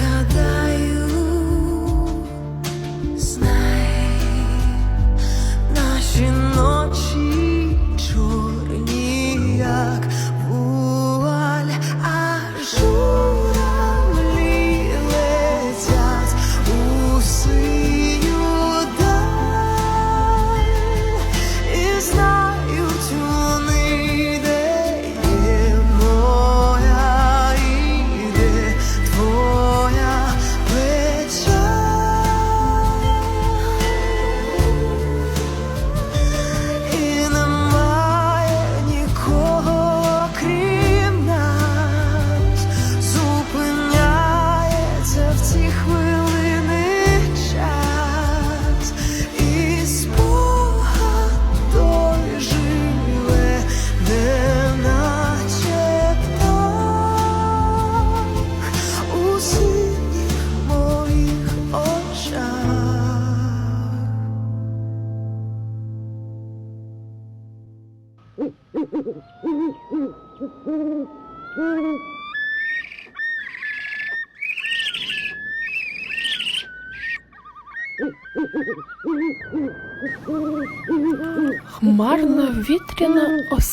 Згадай.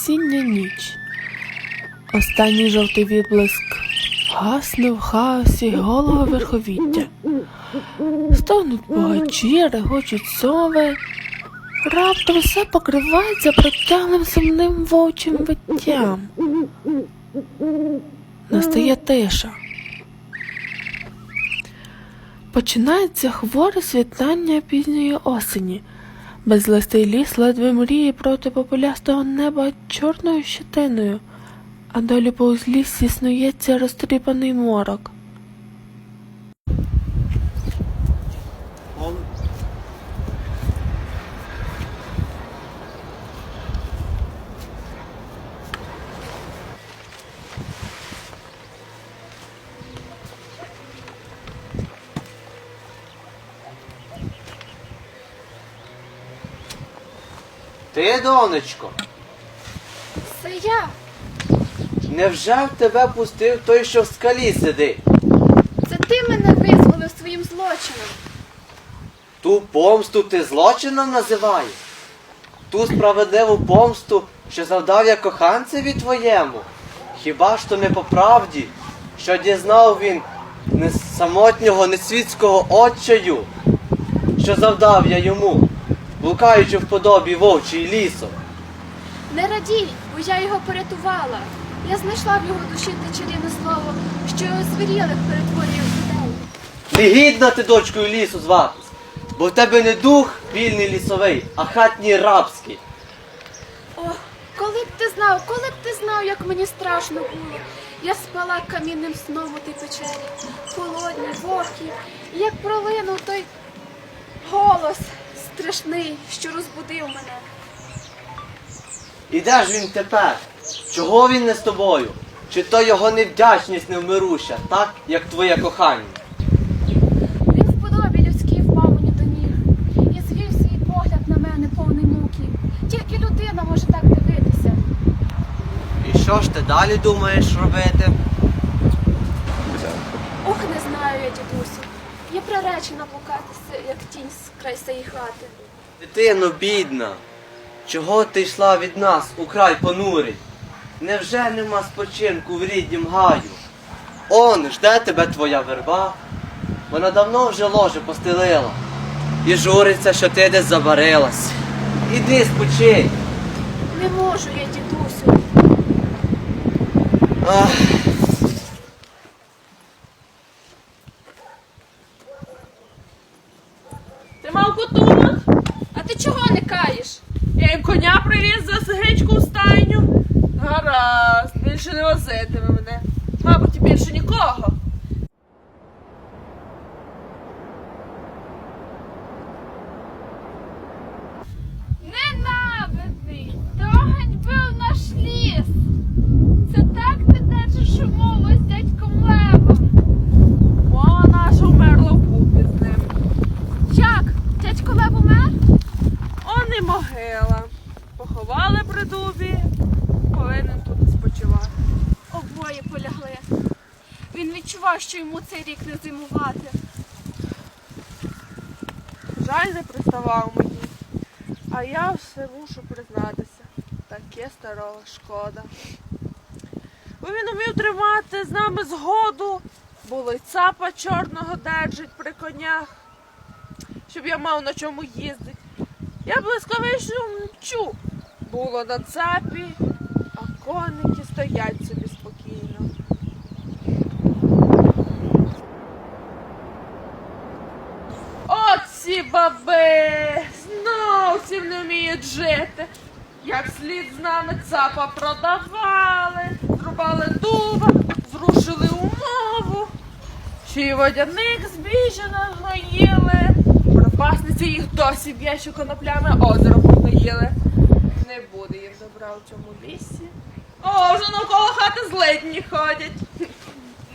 Осіння ніч. Останній жовтий відблиск гасне в хаосі голого верховіття. Стогнуть богачі, регочуть сови. Раптом все покривається протяглим сумним вовчим виттям. Настає тиша. Починається хворе світання пізньої осені. Безлистий ліс ледве мріє проти попелястого неба чорною щетиною, а долі по узлісі снується розтріпаний морок. Донечко, Це я. невже в тебе пустив той, що в скалі сидить? Це ти мене визволив своїм злочином. Ту помсту ти злочином називаєш? Ту справедливу помсту, що завдав я коханцеві твоєму? Хіба ж то не по правді, що дізнав він не самотнього несвітського отчаю, що завдав я йому, блукаючи в подобі вовчий лісом? Не радій, бо я його порятувала. Я знайшла в його душі те чарівне слово, що його звірілих перетворює в людей. Негідна ти дочкою лісу зватись, бо в тебе не дух вільний лісовий, а хатній рабський. О, коли б ти знав, коли б ти знав, як мені страшно було. Я спала камінним сном у тій печері, холодній, вогкій, і як пролинув той голос страшний, що розбудив мене. І де ж він тепер? Чого він не з тобою? Чи то його невдячність невмируща, так як твоє кохання? Він в подобі людській впав мені до ніг і звів свій погляд на мене повний муки. Тільки людина може так дивитися. І що ж ти далі думаєш робити? Ох, не знаю я, дідусю. Я приречена блукатися, як тінь з край цієї хати. Дитино, бідна, чого ти йшла від нас у край понурий? Невже нема спочинку в ріднім гаю? Он, жде тебе твоя верба. Вона давно вже ложе постелила і журиться, що ти десь забарилась. Іди спочинь. Не можу я, дідусю. Ах. Ти мавку тут? А ти чого не каєш? Я їм коня привіз за гречку в стайню. Гаразд, більше не возитиме мене. Мабуть, і більше нікого. Ненавидний! Догань бив наш ліс! Це так ти держиш умову з дядьком Левом! Вона ж умерла в купі з ним. Як? Дядько Лев умер? Он і могила. Поховали при дубі. Повинен тут спочивати. Обоє полягли. Він відчував, що йому цей рік не зимувати. Жаль не приставав мені. А я все мушу признатися. Таке старого шкода. Бо він умів тримати з нами згоду, було й цапа чорного держить при конях, щоб я мав на чому їздить. Я блискавично мчу. Було на цапі, а коники стоять собі спокійно. Оці баби знов всім не вміють жити. Як слід з нами цапа продавали, зрубали дуба, зрушили умову. Й водяник збіжжя нагноїли. Пропасниці їх досі б'є, що коноплями озеро поїли. Не буде їм добра у цьому лісі. О, вже навколо хати зледні ходять.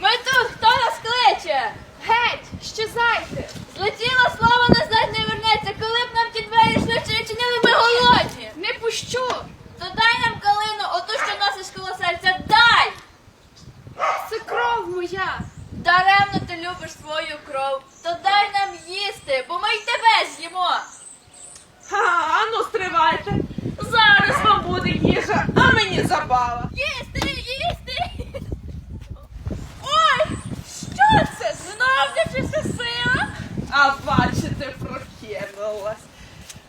Ми тут хто нас кличе? Геть, щезайте! Злетіло слово назад не вернеться, коли б нам ті двері швидше відчинили, ми голодні. Не пущу. То дай нам калину, оту, що нас коло серця, дай! Це кров моя. Даремно ти любиш свою кров, то дай нам їсти, бо ми й тебе з'їмо.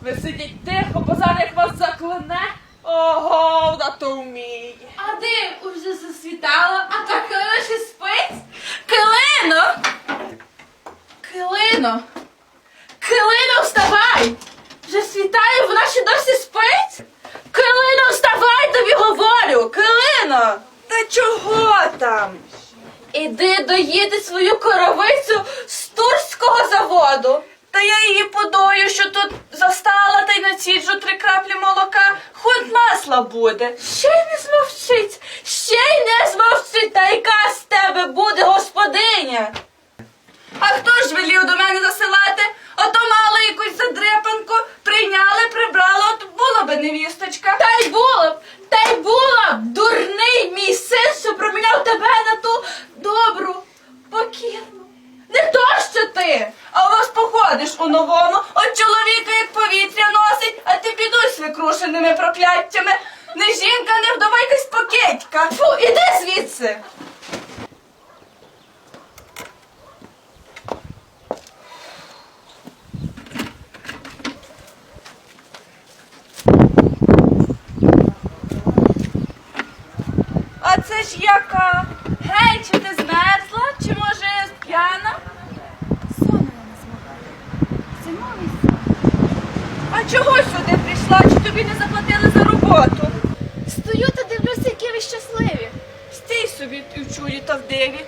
Ви сидіть тихо, бо зараз як вас заклине. Ого, вона то вміє. А де уже засвітало, а так лише спить? Килино! Килино! Килино, вставай! Вже світає, вона ще досі спить? Килино, вставай, тобі говорю! Килино! Та чого там? Іди доїти свою коровицю з турського заводу. Та я її подою, що тут застала та й націджу три краплі молока, хоч масла буде. Ще й не змовчить, ще й не змовчить, та яка з тебе буде господиня. А хто ж велів до мене засилати? Ото мало якусь задрепанку, прийняли, прибрали, от була би невісточка. Та й було б, та й була б, дурний мій син, що проміняв тебе на ту добру, покірну. Не то що ти, а у вас походиш у новому, от чоловіка як повітря носить, а ти підуй свикрушеними прокляттями. Не жінка, не вдова якась покидька. Фу, іди звідси. Це ж яка? Гей, чи ти змерзла? Чи може п'яна? Сон не змогла. Зимовий сон. А чого сюди прийшла? Чи тобі не заплатили за роботу? Стою та дивлюся, які ви щасливі. Стій собі і в чуді та в диві.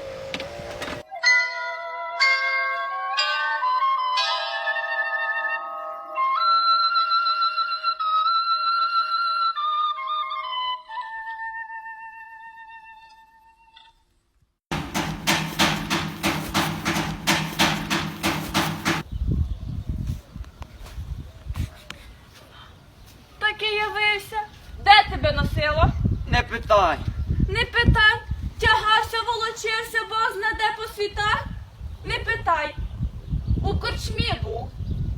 У корчмі був.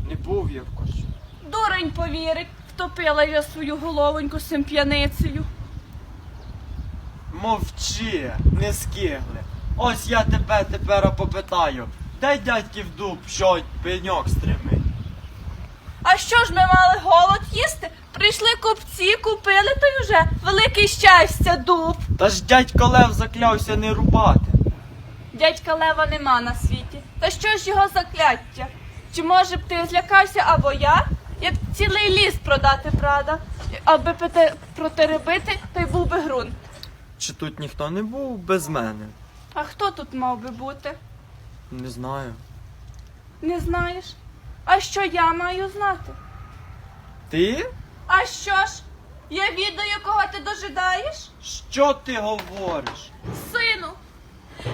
Не був я в корчі. Дурень повірить, втопила я свою головоньку з цим п'яницею. Мовчи, не скигли. Ось я тебе тепер попитаю. Дай дядьків дуб, що пеньок стримить. А що ж ми мали голод їсти? Прийшли купці, купили то й уже велике щастя дуб. Та ж дядько Лев заклявся не рубати. Дядька Лева нема на світі. Та що ж його закляття? Чи може б ти злякався або я? Як цілий ліс продати, правда? Аби протеребити, то й був би ґрунт. Чи тут ніхто не був без мене? А хто тут мав би бути? Не знаю. Не знаєш? А що я маю знати? Ти? А що ж? Я відаю, кого ти дожидаєш? Що ти говориш? Сину!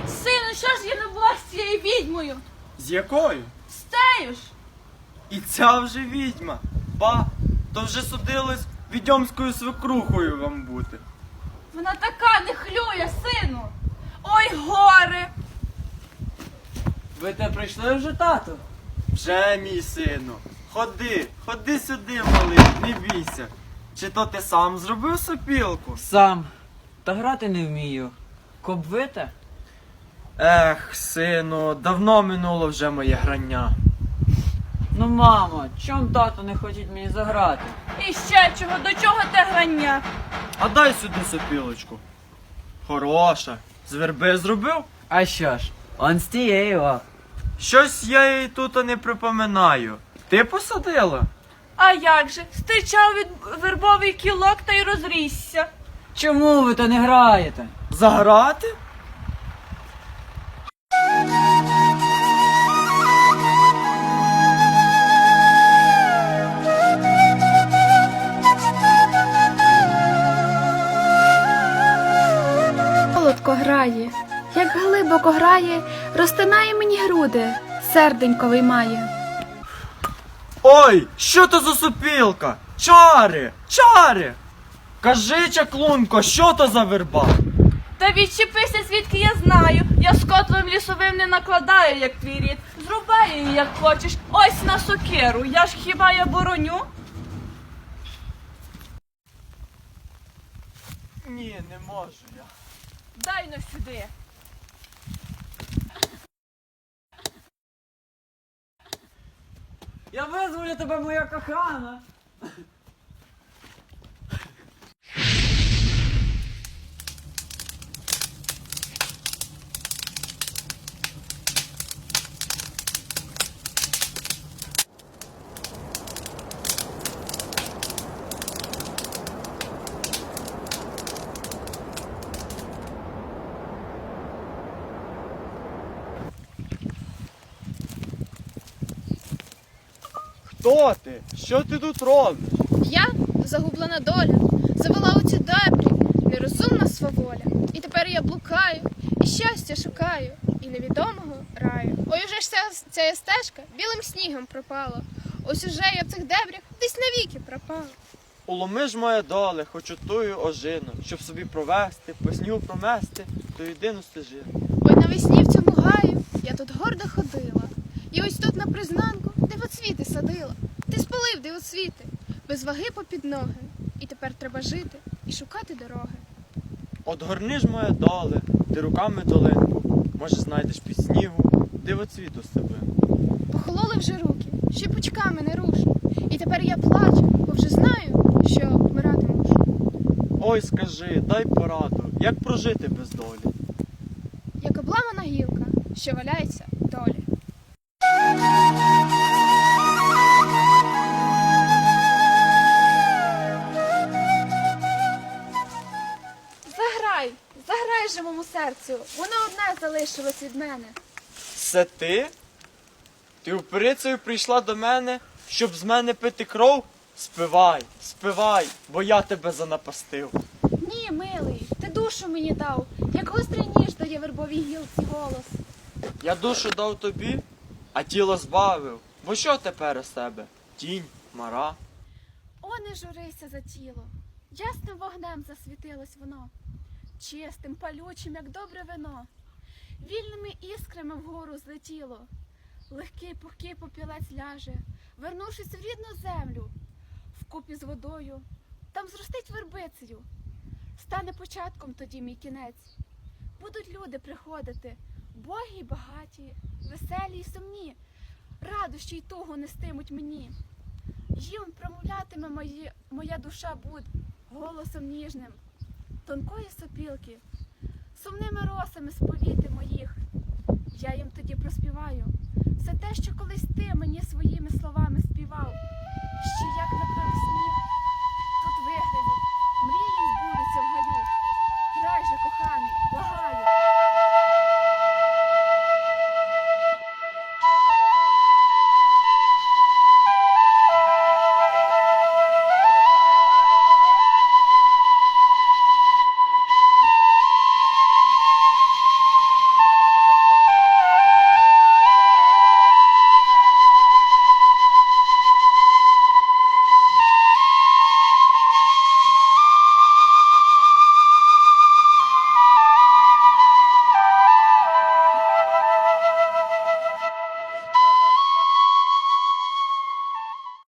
Сину, що ж я відьмою? З якою? З тею ж! І ця вже відьма. Ба, то вже судилось відьомською свекрухою вам бути. Вона така не хлює, сину! Ой, горе! Ви те прийшли вже, тату? Вже, мій сину, ходи, ходи сюди, малий, не бійся. Чи то ти сам зробив сопілку? Сам. Та грати не вмію. Кобвите? Ех, сину, давно минуло вже моє грання. Ну, мамо, чом тато не хоче мені заграти? І ще чого, до чого те грання? А дай сюди сопілочку. Хороша. З верби зробив? А що ж, он з тієї о. Щось я їй тут не припоминаю. Ти посадила? А як же? Стичав від вербовий кілок та й розрісся. Чому ви то не граєте? Заграти? Грає, як глибоко грає, розтинає мені груди, серденько виймає. Ой, що то за сопілка? Чари! Чари! Кажи, чаклунко, що то за верба? Та відчепися, звідки я знаю. Я з котлом лісовим не накладаю, як твій рід. Зрубаю її, як хочеш. Ось на сокиру. Я ж хіба я бороню? Ні, не можу я. Дай но сюди. Я визволю тебе, моя кохана. Хто ти? Що ти тут робиш? Я загублена доля, завела у ці дебрі, нерозумна сваволя. І тепер я блукаю, і щастя шукаю, і невідомого раю. Ой, уже ж ця, ця стежка білим снігом пропала. Ось уже я в цих дебрях десь навіки пропала. Уломи ж моя доле, хочу тую ожину, щоб собі провести, по снігу промести ту єдину стежину. Ой, навесні в цьому гаю я тут гордо ходила. І ось тут на признанку дивоцвіти садила. Ти спалив дивоцвіти, без ваги попід ноги. І тепер треба жити і шукати дороги. От горни ж моя доле, ти руками долинку, може знайдеш під снігу, дивоцвіту стеблину. Похололи вже руки, ще пучками не рушу. І тепер я плачу, бо вже знаю, що вмирати мушу. Ой, скажи, дай пораду, як прожити без долі. Як обламана гілка, що валяється долі. Заграй, же моєму серцю, воно одне залишилось від мене. Це ти? Ти упирицею прийшла до мене, щоб з мене пити кров? Спивай, спивай, бо я тебе занапастив. Ні, милий, ти душу мені дав, як гострий ніж дає вербовій гілці голос. Я душу дав тобі, а тіло збавив. Бо що тепер із тебе? Тінь, мара. О, не журися за тіло. Ясним вогнем засвітилось воно, чистим, палючим, як добре вино. Вільними іскрами вгору злетіло. Легкий пухкий попілець ляже, вернувшись в рідну землю, вкупі з водою, там зростить вербицею. Стане початком тоді мій кінець. Будуть люди приходити, богі й багаті, веселі й сумні, радощі й тугу нестимуть мені. Їм промовлятиме мої, моя душа буд голосом ніжним, тонкої сопілки, сумними росами сповіти моїх. Я їм тоді проспіваю все те, що колись ти мені своїми словами співав, ще як на